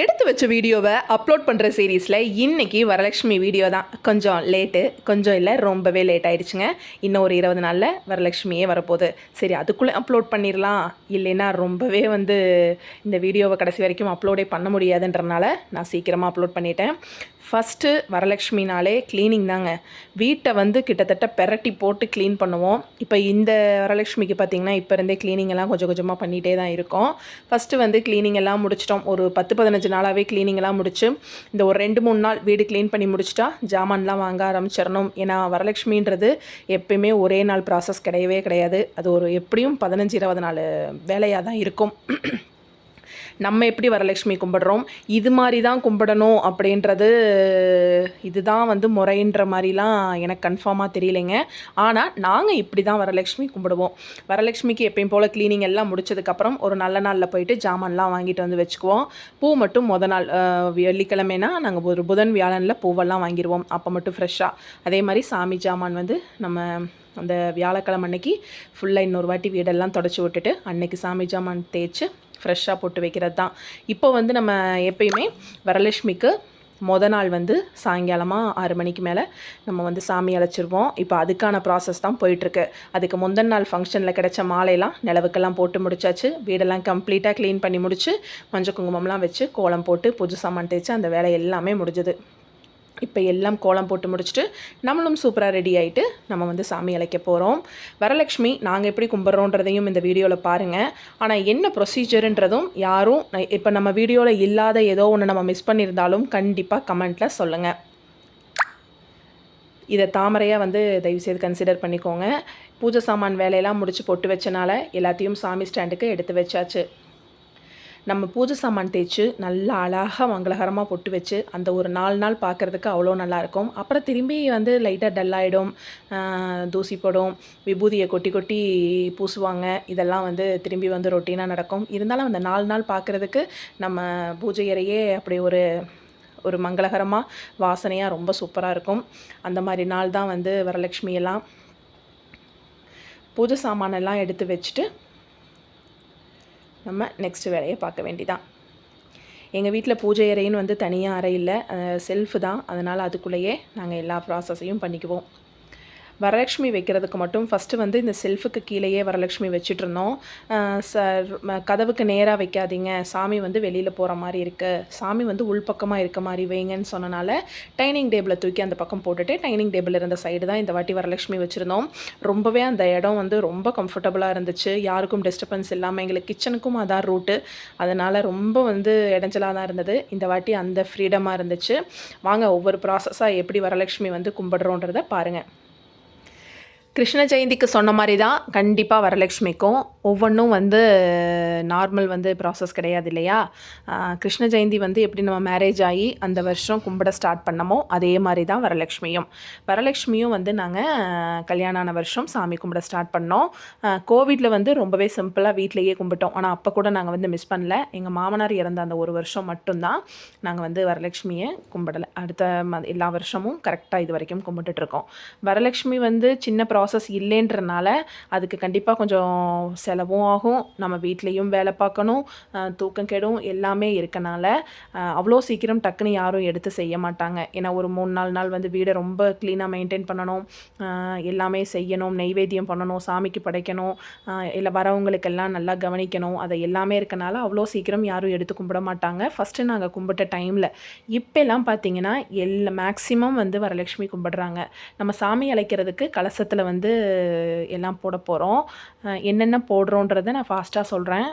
எடுத்து வச்ச வீடியோவை அப்லோட் பண்ணுற சீரீஸில் இன்றைக்கி வரலட்சுமி வீடியோ தான். கொஞ்சம் லேட்டு கொஞ்சம் இல்லை ரொம்பவே லேட் ஆகிடுச்சுங்க இன்னும் ஒரு இருபது நாளில் வரலட்சுமியே வரப்போகுது. சரி அதுக்குள்ளே அப்லோட் பண்ணிடலாம் இல்லைன்னா ரொம்பவே வந்து இந்த வீடியோவை கடைசி வரைக்கும் அப்லோடே பண்ண முடியாதுன்றனால நான் சீக்கிரமாக அப்லோட் பண்ணிட்டேன். ஃபஸ்ட்டு வரலட்சுமினாலே க்ளீனிங் தாங்க. வீட்டை வந்து கிட்டத்தட்ட பெரட்டி போட்டு க்ளீன் பண்ணுவோம். இப்போ இந்த வரலட்சுமிக்கு பார்த்திங்கன்னா இப்போ இருந்தே க்ளீனிங் எல்லாம் கொஞ்சம் கொஞ்சமாக பண்ணிகிட்டே தான் இருக்கோம். ஃபஸ்ட்டு வந்து க்ளீனிங் எல்லாம் முடிச்சிட்டோம். ஒரு பத்து பதினஞ்சு நாளாகவே க்ளீனிங்லாம் முடிச்சு இந்த ஒரு ரெண்டு மூணு நாள் வீடு க்ளீன் பண்ணி முடிச்சிட்டா ஜாமான்லாம் வாங்க ஆரம்பிச்சிடணும். ஏன்னா வரலட்சுமின்றது எப்பயுமே ஒரே நாள் ப்ராசஸ் கிடையவே கிடையாது. அது ஒரு எப்படியும் பதினஞ்சு இருபது நாள் வேலையாக தான் இருக்கும். நம்ம எப்படி வரலட்சுமி கும்பிடுறோம்? இது மாதிரி தான் கும்பிடணும் அப்படின்றது இதுதான் வந்து முறைன்ற மாதிரிலாம் எனக்கு கன்ஃபார்மாக தெரியலைங்க. ஆனால் நாங்கள் இப்படி தான் வரலட்சுமி கும்பிடுவோம். வரலட்சுமிக்கு எப்பயும் போல் க்ளீனிங் எல்லாம் முடிச்சதுக்கப்புறம் ஒரு நல்ல நாளில் போயிட்டு ஜாமான்லாம் வாங்கிட்டு வந்து வச்சுக்குவோம். பூ மட்டும் முத நாள் வெள்ளிக்கிழமைனா நாங்கள் ஒரு புதன் வியாழனில் பூவெல்லாம் வாங்கிடுவோம் அப்போ மட்டும் ஃப்ரெஷ்ஷாக அதே மாதிரி சாமி ஜாமான் வந்து நம்ம அந்த வியாழக்கிழமை அன்னைக்கு ஃபுல்லாக இன்னொரு வாட்டி வீடெல்லாம் தொடச்சி விட்டுட்டு அன்னைக்கு சாமி ஜாமான் தேய்ச்சி ஃப்ரெஷ்ஷாக போட்டு வைக்கிறது தான். இப்போ வந்து நம்ம எப்பயுமே வரலட்சுமிக்கு மொத நாள் வந்து சாயங்காலமாக ஆறு மணிக்கு மேலே நம்ம வந்து சாமி அழைச்சிருவோம். இப்போ அதுக்கான ப்ராசஸ் தான் போயிட்டுருக்கு. அதுக்கு முந்தின நாள் ஃபங்க்ஷனில் கிடைச்ச மாலையெல்லாம் நிலவுக்கெல்லாம் போட்டு முடிச்சாச்சு. வீடெல்லாம் கம்ப்ளீட்டாக க்ளீன் பண்ணி முடிச்சு மஞ்சள் குங்குமம்லாம் வச்சு கோலம் போட்டு புது சாமான் தேய்ச்சி அந்த வேலை எல்லாமே முடிஞ்சுது. இப்போ எல்லாம் கோலம் போட்டு முடிச்சுட்டு நம்மளும் சூப்பராக ரெடி ஆகிட்டு நம்ம வந்து சாமி அழைக்க போகிறோம் வரலட்சுமி நாங்கள் எப்படி கும்பிட்றோன்றதையும் இந்த வீடியோவில் பாருங்கள் ஆனால் என்ன ப்ரொசீஜருன்றதும் யாரும் இப்போ நம்ம வீடியோவில் இல்லாத ஏதோ ஒன்று நம்ம மிஸ் பண்ணியிருந்தாலும் கண்டிப்பாக கமெண்ட்டில் சொல்லுங்கள் இதை தாமரையாக வந்து தயவுசெய்து கன்சிடர் பண்ணிக்கோங்க. பூஜை சாமான் வேலையெல்லாம் முடிச்சு பொட்டு வச்சனால எல்லாத்தையும் சாமி ஸ்டாண்டுக்கு எடுத்து வச்சாச்சு. நம்ம பூஜை சாமான் தேய்ச்சி நல்லா அழகாக மங்களகரமாக பொட்டு வச்சு அந்த ஒரு நாலு நாள் பார்க்குறதுக்கு அவ்வளோ நல்லாயிருக்கும். அப்புறம் திரும்பி வந்து லைட்டாக டல்லாகிடும் தூசி படும். விபூதியை கொட்டி கொட்டி பூசுவாங்க. இதெல்லாம் வந்து திரும்பி வந்து ரொட்டீனாக நடக்கும். இருந்தாலும் அந்த நாலு நாள் பார்க்குறதுக்கு நம்ம பூஜை அறையே அப்படி ஒரு ஒரு மங்களகரமாக வாசனையாக ரொம்ப சூப்பராக இருக்கும். அந்த மாதிரி நாள் தான் வந்து வரலட்சுமியெல்லாம் பூஜை சாமானெல்லாம் எடுத்து வச்சுட்டு நம்ம நெக்ஸ்ட் வேலையை பார்க்க வேண்டிதான். எங்கள் வீட்டில் பூஜை அறைன்னு வந்து தனியாக அறை இல்லை. செல்ஃபு தான். அதனால் அதுக்குள்ளேயே நாங்கள் எல்லா ப்ராசஸையும் பண்ணிக்குவோம். வரலட்சுமி வைக்கிறதுக்கு மட்டும் ஃபஸ்ட்டு வந்து இந்த செல்ஃபுக்கு கீழேயே வரலட்சுமி வச்சுட்டு இருந்தோம் ச- கதவுக்கு நேராக வைக்காதீங்க. சாமி வந்து வெளியில் போகிற மாதிரி இருக்குது சாமி வந்து உள்பக்கமாக இருக்க மாதிரி வைங்கன்னு சொன்னனால டைனிங் டேபிளை தூக்கி அந்த பக்கம் போட்டுட்டு டைனிங் டேபிள் இருந்த சைடு தான் இந்த வாட்டி வரலட்சுமி வச்சுருந்தோம். ரொம்பவே அந்த இடம் வந்து ரொம்ப கம்ஃபர்டபுளாக இருந்துச்சு. யாருக்கும் டிஸ்டர்பன்ஸ் இல்லாமல் எங்களுக்கு கிச்சனுக்கும் அதான் ரூட்டு அதனால் ரொம்ப வந்து இடைஞ்சலாக தான் இருந்தது. இந்த வாட்டி அந்த ஃப்ரீடமாக இருந்துச்சு. வாங்க ஒவ்வொரு ப்ராசஸாக எப்படி வரலட்சுமி வந்து கும்பிடுறோன்றதை பாருங்கள் கிருஷ்ண ஜெயந்திக்கு சொன்ன மாதிரி தான் கண்டிப்பாக வரலட்சுமிக்கும். ஒவ்வொன்றும் வந்து நார்மல் வந்து ப்ராசஸ் கிடையாது இல்லையா? கிருஷ்ண ஜெயந்தி வந்து எப்படி நம்ம மேரேஜ் ஆகி அந்த வருஷம் கும்பிட ஸ்டார்ட் பண்ணமோ அதே மாதிரி தான் வரலட்சுமியும். வரலட்சுமியும் வந்து நாங்கள் கல்யாணம் ஆன வருஷம் சாமி கும்பிட ஸ்டார்ட் பண்ணோம். கோவிடில் வந்து ரொம்பவே சிம்பிளாக வீட்லேயே கும்பிட்டோம். ஆனால் அப்போ கூட நாங்கள் வந்து மிஸ் பண்ணல. எங்கள் மாமனார் இறந்த அந்த ஒரு வருஷம் மட்டும்தான் நாங்கள் வந்து வரலட்சுமியை கும்பிடலை. அடுத்த ம- எல்லா வருஷமும் கரெக்டாக இது வரைக்கும் கும்பிட்டுட்ருக்கோம் வரலட்சுமி வந்து சின்ன ப்ராசஸ் இல்லைன்றனால அதுக்கு கண்டிப்பாக கொஞ்சம் செலவும் ஆகும். நம்ம வீட்லேயும் வேலை பார்க்கணும். தூக்கம் கெடும் எல்லாமே இருக்கனால அவ்வளோ சீக்கிரம் டக்குன்னு யாரும் எடுத்து செய்ய மாட்டாங்க. ஏன்னா ஒரு மூணு நாலு நாள் வந்து வீடை ரொம்ப க்ளீனாக மெயின்டைன் பண்ணணும். எல்லாமே செய்யணும். நெய்வேத்தியம் பண்ணணும். சாமிக்கு படைக்கணும். இல்லை வரவங்களுக்கெல்லாம் நல்லா கவனிக்கணும். அதை எல்லாமே இருக்கனால அவ்வளோ சீக்கிரம் யாரும் எடுத்து கும்பிட மாட்டாங்க. ஃபஸ்ட்டு நாங்கள் கும்பிட்ட டைமில் இப்போல்லாம் பார்த்தீங்கன்னா எல்லா மேக்ஸிமம் வந்து வரலட்சுமி கும்பிடுறாங்க. நம்ம சாமி அழைக்கிறதுக்கு கலசத்தில் வந்து வந்து எல்லாம் போட போகிறோம் என்னென்ன போடுறோன்றதை நான் ஃபாஸ்ட்டாக சொல்கிறேன்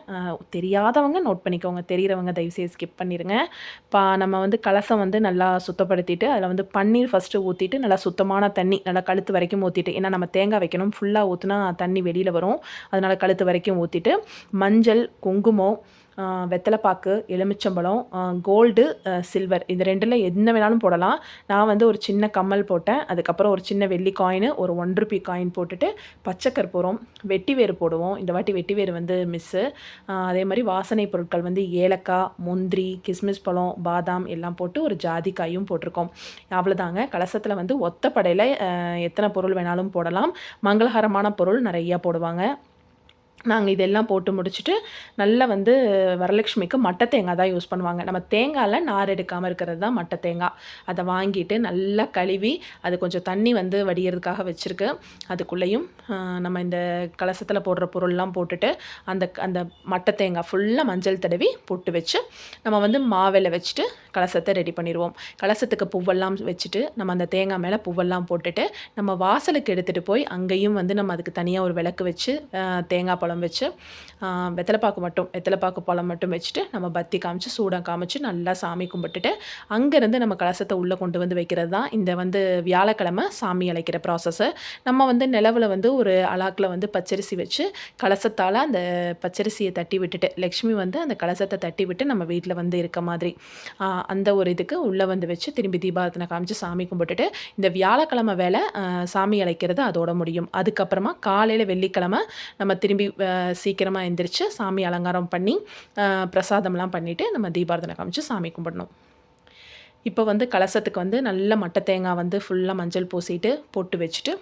தெரியாதவங்க நோட் பண்ணிக்கோங்க. தெரிகிறவங்க தயவுசெய்து ஸ்கிப் பண்ணிடுங்க பா நம்ம வந்து கலசம் வந்து நல்லா சுத்தப்படுத்திட்டு அதில் வந்து பன்னீர் ஃபஸ்ட்டு ஊற்றிட்டு நல்லா சுத்தமான தண்ணி நல்லா கழுத்து வரைக்கும் ஊற்றிட்டு ஏன்னா நம்ம தேங்காய் வைக்கணும். ஃபுல்லாக ஊற்றினா தண்ணி வெளியில் வரும். அதனால் கழுத்து வரைக்கும் ஊற்றிட்டு மஞ்சள் குங்குமம் வெத்தலைப்பாக்கு எலுமிச்சம்பழம் கோல்டு சில்வர். இது ரெண்டில் என்ன வேணாலும் போடலாம். நான் வந்து ஒரு சின்ன கம்மல் போட்டேன். அதுக்கப்புறம் ஒரு சின்ன வெள்ளி காயின் ஒரு ஒன் ருபி காயின் போட்டுட்டு பச்சை கற்பூரம் வெட்டி வேறு போடுவோம். இந்த வாட்டி வெட்டி வேறு வந்து மிஸ்ஸு அதே மாதிரி வாசனை பொருட்கள் வந்து ஏலக்காய் முந்திரி கிஸ்மிஸ் பழம் பாதாம் எல்லாம் போட்டு ஒரு ஜாதிக்காயும் போட்டிருக்கோம். அவ்வளோதாங்க கலசத்தில் வந்து ஒத்தப்படையில் எத்தனை பொருள் வேணாலும் போடலாம். மங்களகரமான பொருள் நிறையா போடுவாங்க. நாங்கள் இதெல்லாம் போட்டு முடிச்சுட்டு நல்லா வந்து வரலட்சுமிக்கு மட்டை தேங்காய் தான் யூஸ் பண்ணுவாங்க. நம்ம தேங்காயில் நார் எடுக்காமல் இருக்கிறது தான் மட்டை தேங்காய். அதை வாங்கிட்டு நல்லா கழுவி அது கொஞ்சம் தண்ணி வந்து வடிகிறதுக்காக வச்சுருக்கு. அதுக்குள்ளேயும் நம்ம இந்த கலசத்தில் போடுற பொருள்லாம் போட்டுட்டு அந்த அந்த மட்டை தேங்காய் ஃபுல்லாக மஞ்சள் தடவி போட்டு வச்சு நம்ம வந்து மாவில் வச்சுட்டு கலசத்தை ரெடி பண்ணிடுவோம். கலசத்துக்கு பூவெல்லாம் வச்சுட்டு நம்ம அந்த தேங்காய் மேலே பூவெல்லாம் போட்டுட்டு நம்ம வாசலுக்கு எடுத்துகிட்டு போய் அங்கேயும் வந்து நம்ம அதுக்கு தனியாக ஒரு விளக்கு வச்சு தேங்காய் பழம் வச்சு வெத்தலைப்பாக்கு மட்டும் வெத்தலைப்பாக்கு பழம் மட்டும் வச்சுட்டு நம்ம பத்தி காமிச்சு சூடம் காமிச்சு நல்லா சாமி கும்பிட்டுட்டு அங்கேருந்து நம்ம கலசத்தை உள்ளே கொண்டு வந்து வைக்கிறது தான் இந்த வந்து வியாழக்கிழமை சாமி அழைக்கிற ப்ராசஸ்ஸு நம்ம வந்து நிலவில் வந்து ஒரு அலாக்கில் வந்து பச்சரிசி வச்சு கலசத்தால் அந்த பச்சரிசியை தட்டி விட்டுட்டு லக்ஷ்மி வந்து அந்த கலசத்தை தட்டி விட்டு நம்ம வீட்டில் வந்து இருக்க மாதிரி அந்த ஒரு இதுக்கு உள்ளே வந்து வச்சு திரும்பி தீபாரத்தனை காமிச்சு சாமி கும்பிட்டுட்டு இந்த வியாழக்கிழமை வேலை சாமி அழைக்கிறது அதோட முடியும். அதுக்கப்புறமா காலையில் வெள்ளிக்கிழமை நம்ம திரும்பி சீக்கிரமாக எந்திரிச்சு சாமி அலங்காரம் பண்ணி பிரசாதம்லாம் பண்ணிவிட்டு நம்ம தீபாரதனை காமிச்சு சாமி கும்பிடணும். இப்போ வந்து கலசத்துக்கு வந்து நல்ல மட்டை தேங்காய் வந்து ஃபுல்லாக மஞ்சள் பூசிட்டு போட்டு வச்சுட்டு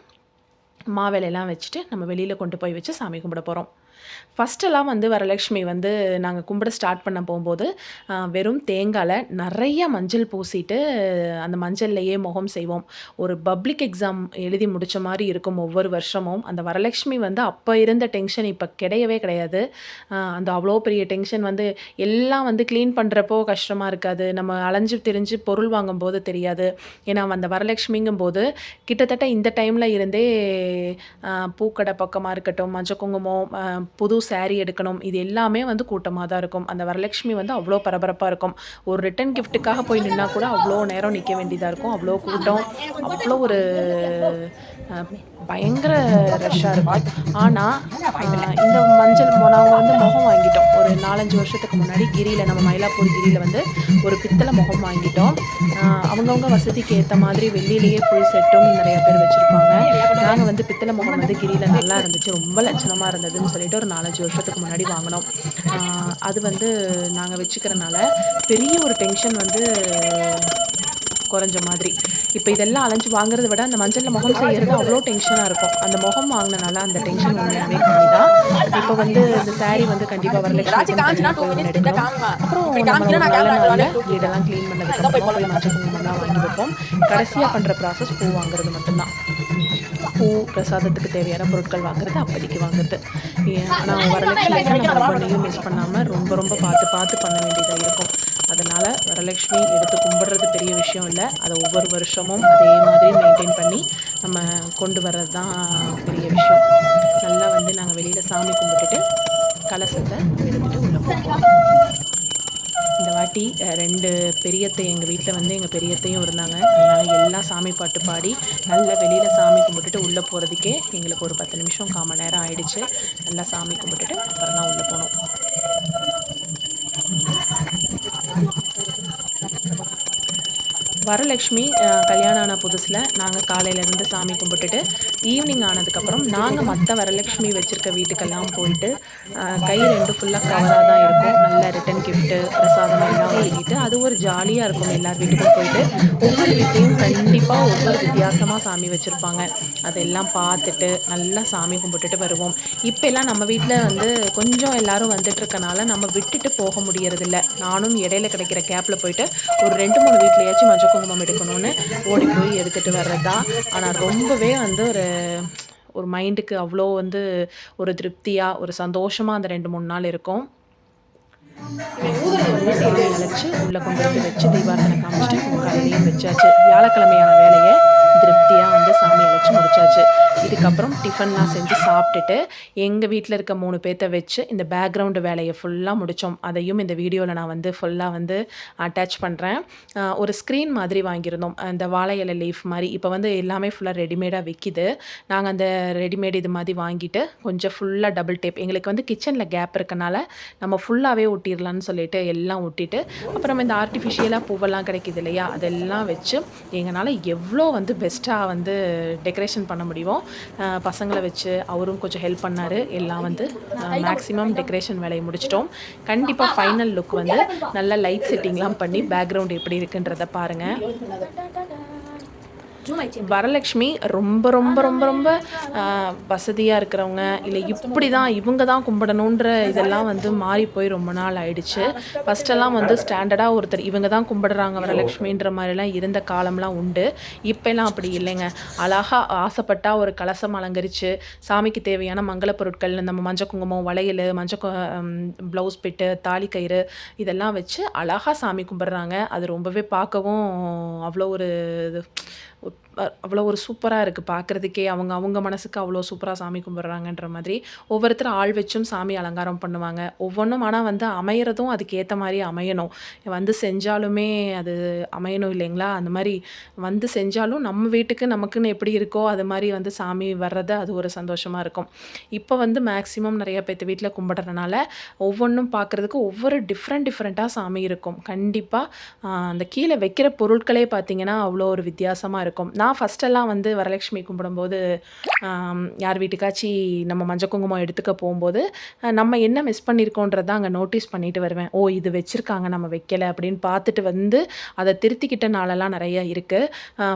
மாவேலையெல்லாம் வச்சுட்டு நம்ம வெளியில் கொண்டு போய் வச்சு சாமி கும்பிட போகிறோம் ஃபஸ்ட்டெல்லாம் வந்து வரலட்சுமி வந்து நாங்கள் கும்பிட ஸ்டார்ட் பண்ண போகும்போது வெறும் தேங்காயில் நிறைய மஞ்சள் பூசிட்டு அந்த மஞ்சள்லையே முகம் செய்வோம். ஒரு பப்ளிக் எக்ஸாம் எழுதி முடித்த மாதிரி இருக்கும் ஒவ்வொரு வருஷமும். அந்த வரலட்சுமி வந்து அப்போ இருந்த டென்ஷன் இப்போ கிடையவே கிடையாது. அந்த அவ்வளோ பெரிய டென்ஷன் வந்து எல்லாம் வந்து க்ளீன் பண்ணுறப்போ கஷ்டமாக இருக்காது. நம்ம அலைஞ்சு திரிஞ்சு பொருள் வாங்கும்போது தெரியாது. ஏன்னா அந்த வரலட்சுமிங்கும் போது கிட்டத்தட்ட இந்த டைமில் இருந்தே பூக்கடை பக்கமாக இருக்கட்டும் மஞ்சள் குங்குமம் புது சேரீ எடுக்கணும். இது எல்லாமே வந்து கூட்டமாக தான் இருக்கும். அந்த வரலட்சுமி வந்து அவ்வளோ பரபரப்பாக இருக்கும். ஒரு ரிட்டன் கிஃப்ட்டுக்காக போய் நின்னா கூட அவ்வளோ நேரம் நிற்க வேண்டியதாக இருக்கும். அவ்வளோ கூட்டம். அவ்வளோ ஒரு பயங்கர ரஷ்ஷாக இருக்கும். ஆனால் இந்த மஞ்சள் போனவங்க வந்து முகம் வாங்கிட்டோம். ஒரு நாலஞ்சு வருஷத்துக்கு முன்னாடி கிரியில் நம்ம மயிலாப்பூர் கிரியில் வந்து ஒரு பித்தளை முகம் வாங்கிட்டோம். அவங்கவுங்க வசதிக்கு ஏற்ற மாதிரி வெளியிலேயே ஃபுல் செட்டும் நிறைய பேர் வச்சுருப்பாங்க. நாங்கள் வந்து பித்தளை முகம் வந்து கிரியில் நல்லா இருந்துச்சு. ரொம்ப லட்சணமாக இருந்ததுன்னு சொல்லிட்டு ஒரு நாலஞ்சு வருஷத்துக்கு முன்னாடி வாங்கினோம். அது வந்து நாங்கள் வச்சுக்கிறனால பெரிய ஒரு டென்ஷன் வந்து குறைஞ்ச மாதிரி. இப்போ இதெல்லாம் அலைஞ்சு வாங்குறத விட அந்த மஞ்சளில் முகம் செய்யறது அவ்வளோ டென்ஷனாக இருக்கும். அந்த முகம் வாங்கினனால அந்த டென்ஷன் உண்மையாகவே கம்மி தான் இப்போ வந்து இந்த saree வந்து கண்டிப்பாக வரலட்சுமி எடுக்கணும். அப்புறம் நம்ம ஒரு நல்ல நாளில் வீடெல்லாம் க்ளீன் பண்ணதுக்கப்புறமா போய் மஞ்சள் குங்குமம்லாம் வாங்கி வைப்போம். கடைசியாக பண்ணுற ப்ராசஸ் பூ வாங்குறது மட்டும்தான். பூ பிரசாதத்துக்கு தேவையான பொருட்கள் வாங்குறது அப்போதைக்கு வாங்குறது. ஆனால் வரலட்சுமி நம்ம ஒவ்வொன்றையும் மிஸ் பண்ணாமல் ரொம்ப ரொம்ப பார்த்து பார்த்து பண்ண வேண்டியதாக இருக்கும். அதனால் வரலட்சுமி எடுத்து கும்பிடுறது பெரிய விஷயம் இல்லை. அதை ஒவ்வொரு வருஷமும் அதே மாதிரி மெயின்டைன் பண்ணி நம்ம கொண்டு வர்றது தான் பெரிய விஷயம். நல்லா வந்து நாங்கள் வெளியில் சாமி கும்பிட்டுட்டு கலசத்தை எடுத்துகிட்டு உள்ளே போவோம் பாட்டி ரெண்டு பெரியத்தை எங்கள் வீட்டில் வந்து எங்கள் பெரியத்தையும் இருந்தாங்க. அதனால் எல்லாம் சாமி பாட்டு பாடி நல்லா வெளியில் சாமி கும்பிட்டுட்டு உள்ளே போகிறதுக்கே எங்களுக்கு ஒரு பத்து நிமிஷம் கால் நேரம் ஆயிடுச்சு. நல்லா சாமி கும்பிட்டுட்டு அப்புறம் தான் உள்ளே போனோம். வரலட்சுமி கல்யாணம் ஆன புதுசில் நாங்கள் காலையிலேருந்து சாமி கும்பிட்டுட்டு ஈவினிங் ஆனதுக்கப்புறம் நாங்கள் மற்ற வரலட்சுமி வச்சுருக்க வீட்டுக்கெல்லாம் போயிட்டு கை ரெண்டு ஃபுல்லாக கவராக தான் இருக்கும். நல்ல ரிட்டன் கிஃப்ட்டு பிரசாதம் எல்லாம் வாங்கிட்டு அது ஒரு ஜாலியாக இருக்கும். எல்லார் வீட்டுக்கும் போயிட்டு ஒவ்வொரு வீட்லேயும் கண்டிப்பாக ஒவ்வொரு வித்தியாசமாக சாமி வச்சுருப்பாங்க. அதெல்லாம் பார்த்துட்டு நல்லா சாமி கும்பிட்டுட்டு வருவோம். இப்போ எல்லாம் நம்ம வீட்டில் வந்து கொஞ்சம் எல்லாரும் வந்துட்டுருக்கனால நம்ம விட்டுட்டு போக முடியறதில்ல. நானும் இடையில கிடைக்கிற கேப்பில் போயிட்டு ஒரு ரெண்டு மூணு வீட்லையாச்சும் மஞ்சள் குங்குமம் எடுக்கணும்னு ஓடி போய் எடுத்துகிட்டு வர்றது? தான் ஆனால் ரொம்பவே வந்து ஒரு ஒரு மைண்டுக்கு அவ்வளோ வந்து ஒரு திருப்தியாக ஒரு சந்தோஷமாக அந்த ரெண்டு மூணு நாள் இருக்கும். வந்து அழைச்சி உள்ளே கொண்டு வந்து வச்சு தீபாரத்தனை காமிச்சிட்டு உங்கள் காலையிலையும் வச்சாச்சு. வியாழக்கிழமையான அதுக்கப்புறம் டிஃபன்லாம் செஞ்சு சாப்பிட்டுட்டு எங்கள் வீட்டில் இருக்க மூணு பேர்த்த வச்சு இந்த பேக்ரவுண்டு வேலையை ஃபுல்லாக முடித்தோம் அதையும் இந்த வீடியோவில் நான் வந்து ஃபுல்லாக வந்து அட்டாச் பண்ணுறேன் ஒரு ஸ்க்ரீன் மாதிரி வாங்கியிருந்தோம். அந்த வாழை இலை லீஃப் மாதிரி. இப்போ வந்து எல்லாமே ஃபுல்லாக ரெடிமேடாக விற்கிது நாங்கள் அந்த ரெடிமேட் இது மாதிரி வாங்கிட்டு கொஞ்சம் ஃபுல்லாக டபுள் டேப் எங்களுக்கு வந்து கிச்சனில் கேப் இருக்கனால நம்ம ஃபுல்லாகவே ஒட்டிடலான்னு சொல்லிட்டு எல்லாம் ஒட்டிட்டு அப்புறம் இந்த ஆர்டிஃபிஷியலாக பூவெல்லாம் கிடைக்குது இல்லையா? அதெல்லாம் வச்சு எங்களால் எவ்வளோ வந்து பெஸ்ட்டாக வந்து டெக்கரேஷன் பண்ண முடியும் பசங்களை வச்சு அவரும் கொஞ்சம் ஹெல்ப் பண்ணார். எல்லாம் வந்து மேக்ஸிமம் டெக்கரேஷன் வேலையை முடிச்சிட்டோம். கண்டிப்பாக ஃபைனல் லுக் வந்து நல்ல லைட் செட்டிங்லாம் பண்ணி பேக்ரவுண்ட் எப்படி இருக்குன்றத பாருங்கள் வரலட்சுமி ரொம்ப ரொம்ப ரொம்ப ரொம்ப வசதியாக இருக்கிறவங்க. இல்லை இப்படி தான் இவங்க தான் கும்பிடணுன்ற இதெல்லாம் வந்து மாறி போய் ரொம்ப நாள் ஆயிடுச்சு. ஃபஸ்ட்டெல்லாம் வந்து ஸ்டாண்டர்டாக ஒருத்தர் இவங்க தான் கும்பிடுறாங்க வரலட்சுமின்ற மாதிரிலாம் இருந்த காலம்லாம் உண்டு. இப்போல்லாம் அப்படி இல்லைங்க. அழகாக ஆசைப்பட்டா ஒரு கலசம் அலங்கரித்து சாமிக்கு தேவையான மங்கள பொருட்கள் நம்ம மஞ்சள் குங்குமம் வளையல் மஞ்சள் ப்ளவுஸ் பிட்டு தாலி கயிறு இதெல்லாம் வச்சு அழகாக சாமி கும்பிட்றாங்க. அது ரொம்பவே பார்க்கவும் அவ்வளோ ஒரு இது அவ்வளோ ஒரு சூப்பராக இருக்குது பார்க்குறதுக்கே அவங்க அவங்க மனசுக்கு அவ்வளோ சூப்பராக சாமி கும்பிட்றாங்கன்ற மாதிரி ஒவ்வொருத்தரும் ஆள் வச்சும் சாமி அலங்காரம் பண்ணுவாங்க. ஒவ்வொன்றும் ஆனால் வந்து அமையிறதும் அதுக்கேற்ற மாதிரி அமையணும். வந்து செஞ்சாலுமே அது அமையணும் இல்லைங்களா? அந்த மாதிரி வந்து செஞ்சாலும் நம்ம வீட்டுக்கு நமக்குன்னு எப்படி இருக்கோ அது மாதிரி வந்து சாமி வர்றது அது ஒரு சந்தோஷமாக இருக்கும். இப்போ வந்து மேக்ஸிமம் நிறைய பேர்த்து வீட்டில் கும்பிட்றதுனால ஒவ்வொன்றும் பார்க்குறதுக்கு ஒவ்வொரு டிஃப்ரெண்ட் டிஃப்ரெண்ட்டாக சாமி இருக்கும். கண்டிப்பாக அந்த கீழே வைக்கிற பொருட்களே பார்த்திங்கன்னா அவ்வளோ ஒரு வித்தியாசமாக இருக்கும். நான் ஃபஸ்ட்டெல்லாம் வந்து வரலட்சுமி கும்பிடும்போது யார் வீட்டுக்காச்சி நம்ம மஞ்சள் குங்குமம் எடுத்துக்க போகும்போது நம்ம என்ன மிஸ் பண்ணியிருக்கோன்றதை அங்கே நோட்டீஸ் பண்ணிட்டு வருவேன். ஓ இது வச்சுருக்காங்க நம்ம வைக்கலை அப்படின்னு பார்த்துட்டு வந்து அதை திருத்திக்கிட்ட நாளெல்லாம் நிறைய இருக்குது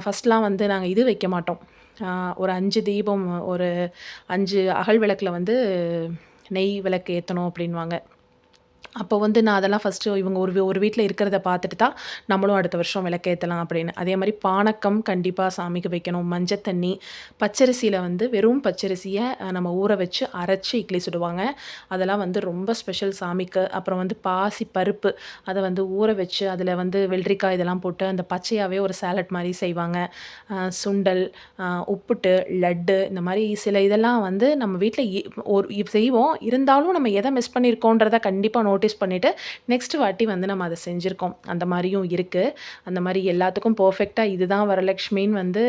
ஃபஸ்ட்லாம் வந்து நாங்கள் இது வைக்க மாட்டோம். ஒரு அஞ்சு தீபம் ஒரு அஞ்சு அகல் விளக்கில் வந்து நெய் விளக்கு ஏற்றணும் அப்படின்வாங்க அப்போ வந்து நான் அதெல்லாம் ஃபஸ்ட்டு இவங்க ஒரு ஒரு வீட்டில் இருக்கிறத பார்த்துட்டு தான் நம்மளும் அடுத்த வருஷம் விளக்கேற்றலாம் அப்படின்னு. அதே மாதிரி பானக்கம் கண்டிப்பாக சாமிக்கு வைக்கணும். மஞ்சள் தண்ணி பச்சரிசியில் வந்து வெறும் பச்சரிசியை நம்ம ஊற வச்சு அரைச்சி இட்லி சுடுவாங்க. அதெல்லாம் வந்து ரொம்ப ஸ்பெஷல் சாமிக்கு. அப்புறம் வந்து பாசி பருப்பு அதை வந்து ஊற வச்சு அதில் வந்து வெள்ளரிக்காய் இதெல்லாம் போட்டு அந்த பச்சையாகவே ஒரு சேலட் மாதிரி செய்வாங்க. சுண்டல் உப்புட்டு லட்டு இந்த மாதிரி சில இதெல்லாம் வந்து நம்ம வீட்டில் ஒரு செய்வோம். இருந்தாலும் நம்ம எதை மிஸ் பண்ணியிருக்கோன்றதை கண்டிப்பாக நோட் நோட்டீஸ் பண்ணிவிட்டு நெக்ஸ்ட் வாட்டி வந்து நம்ம அதை செஞ்சுருக்கோம். அந்த மாதிரியும் இருக்குது அந்த மாதிரி எல்லாத்துக்கும் பர்ஃபெக்டாக இதுதான் வரலட்சுமின்னு வந்து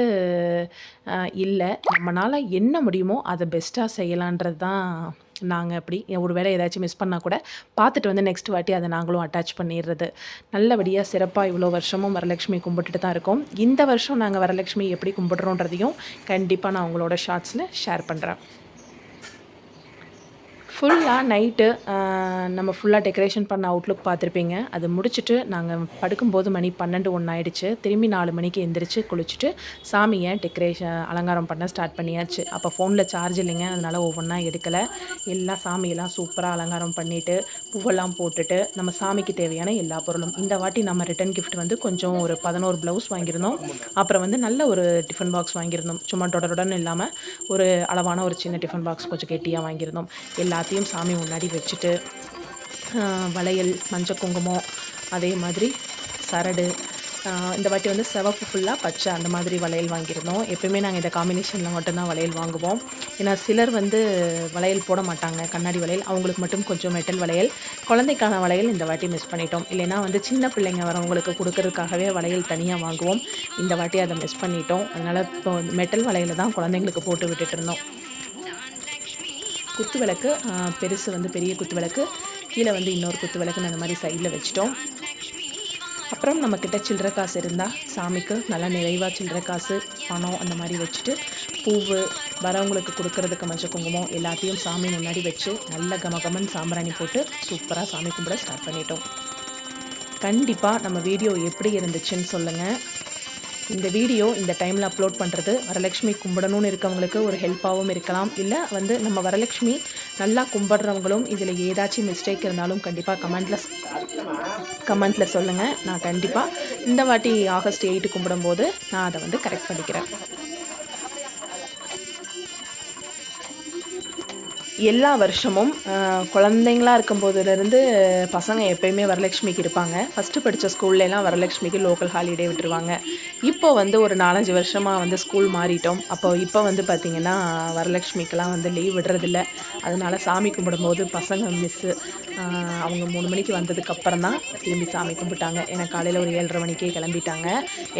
இல்லை. நம்மளால் என்ன முடியுமோ அதை பெஸ்ட்டாக செய்யலான்றது தான் நாங்கள் அப்படி. ஒரு வேளை ஏதாச்சும் மிஸ் பண்ணால் கூட பார்த்துட்டு வந்து நெக்ஸ்ட் வாட்டி அதை நாங்களும் அட்டாச் பண்ணிடுறது. நல்லபடியாக சிறப்பாக இவ்வளோ வருஷமும் வரலட்சுமி கும்பிட்டுட்டு தான் இருக்கோம். இந்த வருஷம் நாங்கள் வரலட்சுமி எப்படி கும்பிட்றோன்றதையும் கண்டிப்பாக நான் உங்களோட ஷார்ட்ஸில் ஷேர் பண்ணுறேன் ஃபுல்லாக நைட்டு நம்ம ஃபுல்லாக டெக்கரேஷன் பண்ண அவுட்லுக் பார்த்துருப்பீங்க. அது முடிச்சுட்டு நாங்கள் படுக்கும்போது மணி பன்னெண்டு ஒன்று ஆயிடுச்சு. திரும்பி நாலு மணிக்கு எந்திரிச்சு குளிச்சுட்டு சாமியை டெக்கரேஷன் அலங்காரம் பண்ண ஸ்டார்ட் பண்ணியாச்சு. அப்போ ஃபோனில் சார்ஜ் இல்லைங்க. அதனால் ஒவ்வொன்றா எடுக்கலை. எல்லா சாமியெல்லாம் சூப்பராக அலங்காரம் பண்ணிவிட்டு பூவெல்லாம் போட்டுட்டு நம்ம சாமிக்கு தேவையான எல்லா பொருளும். இந்த வாட்டி நம்ம ரிட்டன் கிஃப்ட் வந்து கொஞ்சம் ஒரு பதினோரு ப்ளவுஸ் வாங்கியிருந்தோம். அப்புறம் வந்து நல்ல ஒரு டிஃபன் பாக்ஸ் வாங்கியிருந்தோம். சும்மா தொடருடன் இல்லாமல் ஒரு அளவான ஒரு சின்ன டிஃபன் பாக்ஸ் கொஞ்சம் கெட்டியாக வாங்கியிருந்தோம். எல்லாத்தையும் எல்லாத்தையும் சாமி முன்னாடி வச்சுட்டு வளையல் மஞ்சள் குங்குமம் அதே மாதிரி சரடு இந்த வாட்டி வந்து சிவப்பு ஃபுல்லாக பச்சை அந்த மாதிரி வளையல் வாங்கியிருந்தோம். எப்போயுமே நாங்கள் இந்த காம்பினேஷனில் மட்டும்தான் வளையல் வாங்குவோம். ஏன்னா சிலர் வந்து வளையல் போட மாட்டாங்க கண்ணாடி வளையல். அவங்களுக்கு மட்டும் கொஞ்சம் மெட்டல் வளையல். குழந்தைக்கான வளையல் இந்த வாட்டி மிஸ் பண்ணிட்டோம். இல்லைனா வந்து சின்ன பிள்ளைங்க வரவங்களுக்கு கொடுக்கறதுக்காகவே வளையல் தனியாக வாங்குவோம். இந்த வாட்டி அதை மிஸ் பண்ணிட்டோம். அதனால் இப்போ மெட்டல் வளையல் தான் குழந்தைங்களுக்கு போட்டு விட்டுட்டு இருந்தோம். குத்து விளக்கு பெருசு வந்து பெரிய குத்து விளக்கு கீழே வந்து இன்னொரு குத்து விளக்குன்னு அந்த மாதிரி சைடில் வச்சிட்டோம். அப்புறம் நம்மக்கிட்ட சில்லற காசு இருந்தால் சாமிக்கு நல்லா நிறைவாக சில்லற காசு பணம் அந்த மாதிரி வச்சுட்டு பூவு வரவங்களுக்கு கொடுக்கறதுக்கு மஞ்சள் குங்குமம் எல்லாத்தையும் சாமி முன்னாடி வச்சு நல்ல கமகமன் சாம்பிராணி போட்டு சூப்பராக சாமி கும்பிட ஸ்டார்ட் பண்ணிட்டோம். கண்டிப்பாக நம்ம வீடியோ எப்படி இருந்துச்சுன்னு சொல்லுங்கள் இந்த வீடியோ இந்த டைமில் அப்லோட் பண்ணுறது வரலட்சுமி கும்பிடணும்னு இருக்கவங்களுக்கு ஒரு ஹெல்ப்பாகவும் இருக்கலாம். இல்லை வந்து நம்ம வரலட்சுமி நல்லா கும்பிட்றவங்களும் இதில் ஏதாச்சும் மிஸ்டேக் இருந்தாலும் கண்டிப்பாக கமெண்ட்டில் கமெண்ட்டில் சொல்லுங்கள் நான் கண்டிப்பாக இந்த வாட்டி ஆகஸ்ட் எயிட்டு கும்பிடும்போது நான் அதை வந்து கரெக்ட் பண்ணிக்கிறேன். எல்லா வருஷமும் குழந்தைங்களாக இருக்கும்போதுலேருந்து பசங்க எப்போயுமே வரலட்சுமிக்கு இருப்பாங்க. ஃபஸ்ட்டு படித்த ஸ்கூல்லலாம் வரலட்சுமிக்கு லோக்கல் ஹாலிடே விட்டுருவாங்க. இப்போ வந்து ஒரு நாலஞ்சு வருஷமாக வந்து ஸ்கூல் மாறிட்டோம். அப்போ இப்போ வந்து பார்த்திங்கன்னா வரலட்சுமிக்கெலாம் வந்து லீவ் விடுறதில்ல. அதனால் சாமி கும்பிடும்போது பசங்க மிஸ்ஸு அவங்க மூணு மணிக்கு வந்ததுக்கப்புறம் தான் திரும்பி சாமி கும்பிட்டாங்க. ஏன்னா காலையில் ஒரு ஏழரை மணிக்கே கிளம்பிட்டாங்க.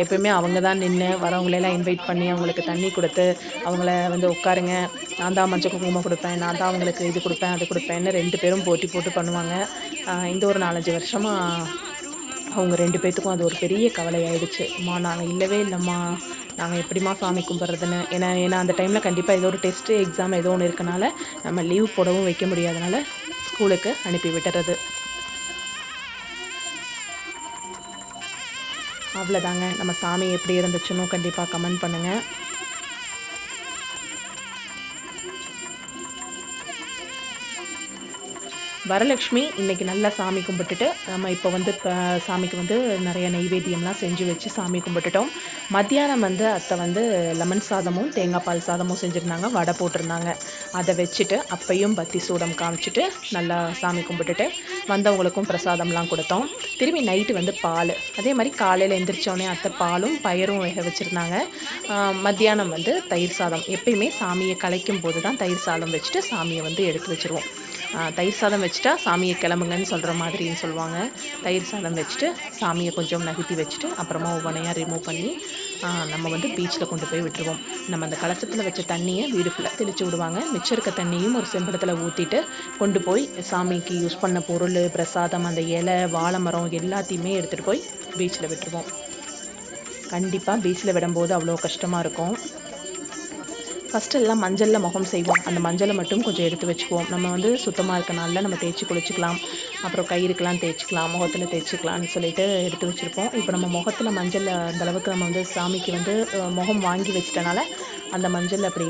எப்போயுமே அவங்க தான் நின்று வரவங்களெல்லாம் இன்வைட் பண்ணி அவங்களுக்கு தண்ணி கொடுத்து அவங்கள வந்து உட்காருங்க. நான் தான் மஞ்சள் குங்குமம் கொடுப்பேன் நான் தான் அவங்களுக்கு இது கொடுப்பேன் அது கொடுப்பேன்னு ரெண்டு பேரும் போட்டி போட்டு பண்ணுவாங்க. இந்த ஒரு நாலஞ்சு வருஷமாக அவங்க ரெண்டு பேர்த்துக்கும் அது ஒரு பெரிய கவலை ஆயிடுச்சு அம்மா நாங்கள் இல்லவே இல்லைம்மா. நாங்கள் எப்படிமா சாமி கும்பிட்றதுன்னு? ஏன்னா ஏன்னா அந்த டைமில் கண்டிப்பாக ஏதோ ஒரு டெஸ்ட்டு எக்ஸாம் ஏதோ ஒன்று இருக்கனால நம்ம லீவ் போடவும் வைக்க முடியாதனால ஸ்கூலுக்கு அனுப்பி விட்டுறது. அவ்வளோதாங்க நம்ம சாமி எப்படி இருந்துச்சுன்னு கண்டிப்பாக கமெண்ட் பண்ணுங்கள் வரலட்சுமி இன்றைக்கி நல்லா சாமி கும்பிட்டுட்டு நம்ம இப்போ வந்து இப்போ சாமிக்கு வந்து நிறைய நெய்வேத்தியம்லாம் செஞ்சு வச்சு சாமி கும்பிட்டுட்டோம். மத்தியானம் வந்து அத்தை வந்து லெமன் சாதமும் தேங்காய் பால் சாதமும் செஞ்சுருந்தாங்க. வடை போட்டிருந்தாங்க. அதை வச்சுட்டு அப்பையும் பத்தி சூடம் காமிச்சிட்டு நல்லா சாமி கும்பிட்டுட்டு வந்தவங்களுக்கும் பிரசாதம்லாம் கொடுத்தோம். திரும்பி நைட்டு வந்து பால். அதே மாதிரி காலையில் எந்திரிச்சோடனே அத்தை பாலும் பயரும் வேக வச்சுருந்தாங்க. மத்தியானம் வந்து தயிர் சாதம். எப்பயுமே சாமியை கலைக்கும் போது தான் தயிர் சாதம் வச்சுட்டு சாமியை வந்து எடுத்து வச்சுருவோம். தயிர் சாதம் வச்சுட்டா சாமியை கிளம்புங்கன்னு சொல்கிற மாதிரின்னு சொல்லுவாங்க. தயிர் சாதம் வச்சுட்டு சாமியை கொஞ்சம் நகர்த்தி வச்சுட்டு அப்புறமா ஒவ்வொன்றையாக ரிமூவ் பண்ணி நம்ம வந்து பீச்சில் கொண்டு போய் விட்டுருவோம். நம்ம அந்த கலசத்தில் வச்ச தண்ணியை வீடு ஃபுல்லாக தெளித்து விடுவாங்க. மிச்சம் இருக்க தண்ணியும் ஒரு செம்படத்தில் ஊற்றிட்டு கொண்டு போய் சாமிக்கு யூஸ் பண்ண பொருள் பிரசாதம் அந்த இலை வாழை மரம் எல்லாத்தையுமே எடுத்துகிட்டு போய் பீச்சில் விட்டுருவோம். கண்டிப்பாக பீச்சில் விடும்போது அவ்வளோ கஷ்டமாக இருக்கும். ஃபஸ்ட்டு எல்லாம் மஞ்சளில் முகம் செய்வோம். அந்த மஞ்சளை மட்டும் கொஞ்சம் எடுத்து வச்சுக்குவோம். நம்ம வந்து சுத்தமாக இருக்கனால நம்ம தேய்ச்சி குளிச்சிக்கலாம். அப்புறம் கயிறுக்கெலாம் தேய்ச்சிக்கலாம் முகத்தில் தேய்ச்சிக்கலாம்னு சொல்லிட்டு எடுத்து வச்சுருப்போம். இப்போ நம்ம முகத்தில் மஞ்சள் அந்தளவுக்கு நம்ம வந்து சாமிக்கு வந்து முகம் வாங்கி வச்சிட்டனால அந்த மஞ்சள் அப்படி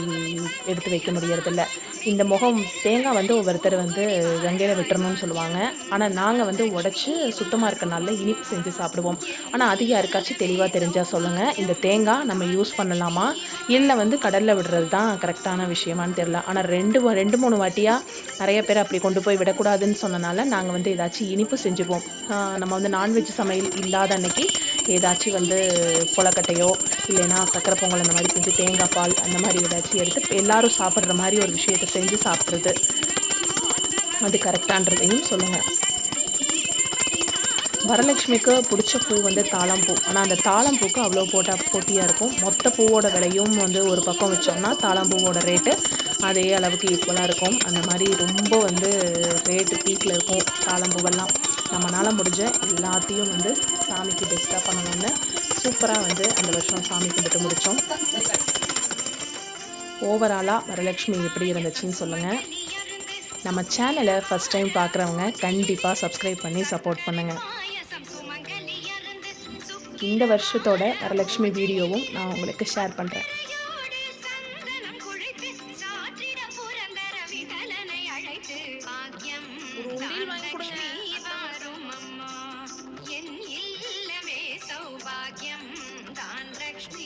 எடுத்து வைக்க முடியறதில்ல. இந்த முகம் தேங்காய் வந்து ஒவ்வொருத்தர் வந்து கங்கையில் விட்டுறணும்னு சொல்லுவாங்க. ஆனால் நாங்கள் வந்து உடச்சி சுத்தமாக இருக்கனால இனிப்பு செஞ்சு சாப்பிடுவோம். ஆனால் அது யாருக்காச்சும் தெளிவாக தெரிஞ்சால் சொல்லுங்கள் இந்த தேங்காய் நம்ம யூஸ் பண்ணலாமா? இல்லை வந்து கடலில் விடுறது தான் கரெக்டான விஷயமானு தெரில ஆனால் ரெண்டு ரெண்டு மூணு வாட்டியாக நிறைய பேர் அப்படி கொண்டு போய் விடக்கூடாதுன்னு சொன்னனால நாங்கள் வந்து ஏதாச்சும் இனிப்பு செஞ்சுப்போம். நம்ம வந்து நான்வெஜ் சமையல் இல்லாத அன்னைக்கு ஏதாச்சும் வந்து கொலக்கட்டையோ இல்லைன்னா சக்கரை பொங்கல் அந்த மாதிரி செஞ்சு தேங்காய் பால் அந்த மாதிரி ஏதாச்சும் எடுத்து எல்லோரும் சாப்பிட்ற மாதிரி ஒரு விஷயத்தை செஞ்சு சாப்பிட்றது. அது கரெக்டான்றதையும் சொல்லுங்கள் வரலட்சுமிக்கு பிடிச்ச பூ வந்து தாளம்பூ ஆனால் அந்த தாளம்பூக்கு அவ்வளோ போட்டால் போட்டியாக இருக்கும். மொத்த பூவோட விலையும் வந்து ஒரு பக்கம் வச்சோம்னா தாளம்பூவோட ரேட்டு அதே அளவுக்கு ஈக்குவலாக இருக்கும். அந்த மாதிரி ரொம்ப வந்து ரேட்டு பீக்கில் இருக்கும் தாளம்பூவெல்லாம் நம்மளால் முடிஞ்ச எல்லாத்தையும் வந்து சாமிக்கு பெஸ்ட்டாக பண்ணணும்னு சூப்பராக வந்து அந்த வருஷம் சாமி கும்பிட்டு முடித்தோம் ஓவராலாக வரலட்சுமி எப்படி இருந்துச்சுன்னு சொல்லுங்கள் நம்ம சேனலை ஃபஸ்ட் டைம் பார்க்குறவங்க கண்டிப்பாக சப்ஸ்கிரைப் பண்ணி சப்போர்ட் பண்ணுங்கள் இந்த வருஷத்தோட வரலட்சுமி வீடியோவும் நான் உங்களுக்கு ஷேர் பண்ணுறேன்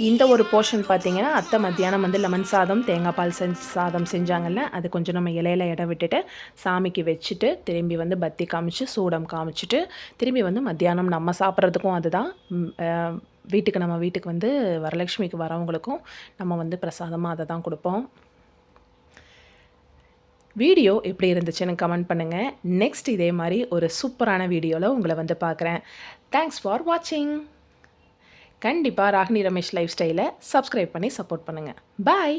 இந்த ஒரு போர்ஷன் பார்த்தீங்கன்னா அத்தை மத்தியானம் வந்து லெமன் சாதம் தேங்காய் பால் செஞ்சு சாதம் செஞ்சாங்கல்ல அது கொஞ்சம் நம்ம இலையில இடம் விட்டுட்டு சாமிக்கு வச்சுட்டு திரும்பி வந்து பத்தி காமிச்சு சூடம் காமிச்சிட்டு திரும்பி வந்து மத்தியானம் நம்ம சாப்பிட்றதுக்கும் அதுதான். வீட்டுக்கு நம்ம வீட்டுக்கு வந்து வரலட்சுமிக்கு வரவங்களுக்கும் நம்ம வந்து பிரசாதமாக அதை தான் கொடுப்போம். வீடியோ எப்படி இருந்துச்சுன்னு கமெண்ட் பண்ணுங்கள் நெக்ஸ்ட் இதே மாதிரி ஒரு சூப்பரான வீடியோவில் உங்களை வந்து பார்க்குறேன். தேங்க்ஸ் ஃபார் வாட்சிங் கண்டிப்பாக ராகினி ரமேஷ் லைஃப் ஸ்டைலை சப்ஸ்கிரைப் பண்ணி சப்போர்ட் பண்ணுங்கள் பாய்